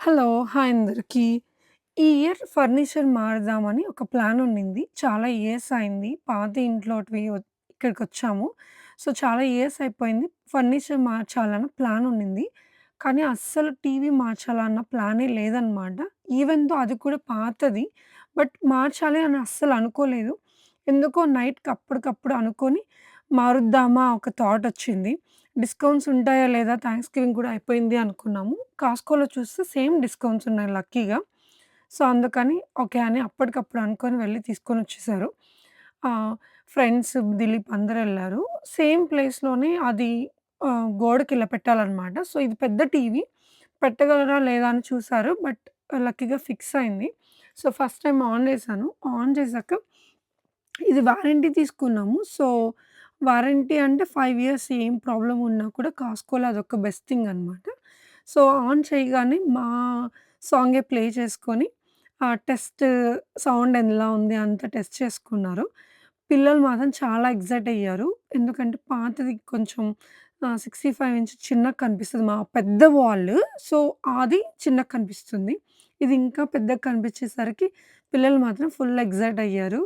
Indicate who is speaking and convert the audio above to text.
Speaker 1: Hello! Hi అందరికీ ఈ year furniture మారుదామని ఒక ప్లాన్ ఉండింది. చాలా ఇయర్స్ అయింది. పాత ఇంట్లోటివి ఇక్కడికి ఇక్కడికొచ్చాము. సో, చాలా ఇయర్స్ అయిపోయింది. ఫర్నిచర్ మార్చాలన్న ప్లాన్ ఉండింది. కానీ అస్సలు టీవీ మార్చాలన్న ప్లానే లేదనమాట. ఈవెన్ దో అది కూడా పాతది. బట్ మార్చాలి అని అస్సలు అనుకోలేదు. ఎందుకో నైట్‌కి అప్పటికప్పుడు అనుకోని మారుద్దామా ఒక థాట్ వచ్చింది. డిస్కౌంట్స్ ఉంటాయా లేదా థాంక్స్ గివింగ్ కూడా అయిపోయింది అనుకున్నాము. కాస్కోలో చూస్తే సేమ్ డిస్కౌంట్స్ ఉన్నాయి లక్కీగా. సో, అందుకని ఓకే అని అప్పటికప్పుడు అనుకోని వెళ్ళి తీసుకొనొచ్చేసారు. ఆహ్, ఫ్రెండ్స్, దిలీప్ అందరెళ్ళారు. సేమ్ ప్లేస్‌లోనే అది ఆహ్, గోడకి ఇలా పెట్టాలనమాట. సో, ఇది పెద్ద టీవీ. పెట్టగలరా లేదా అని చూసారు. బట్ లక్కీగా ఫిక్స్ అయింది. సో, ఫస్ట్ టైమ్ ఆన్ చేశాను. ఆన్ చేశాక ఇది వారంటీ తీసుకున్నాము. సో, వారంటీ అంటే 5 ఇయర్స్ ఏం ప్రాబ్లమ్ ఉన్నా కూడా కాస్కోలో అదొక బెస్ట్ థింగ్ అనమాట. సో, ఆన్ చేయగానే మా సాంగే ప్లే చేసుకొని ఆహ్, టెస్ట్ సౌండ్ ఎలా ఉంది అంతా టెస్ట్ చేసుకున్నారు. పిల్లలు మాత్రం చాలా ఎక్సైట్ అయ్యారు. ఎందుకంటే పాతది కొంచెం ఆహ్, 65 ఇంచ్ చిన్నగా కనిపిస్తది. మా పెద్ద వాల్. సో, అది చిన్నగా కనిపిస్తుంది. ఇది ఇంకా పెద్దగా కనిపించేసరికి పిల్లలు మాత్రం ఫుల్ ఎక్సైట్ అయ్యారు.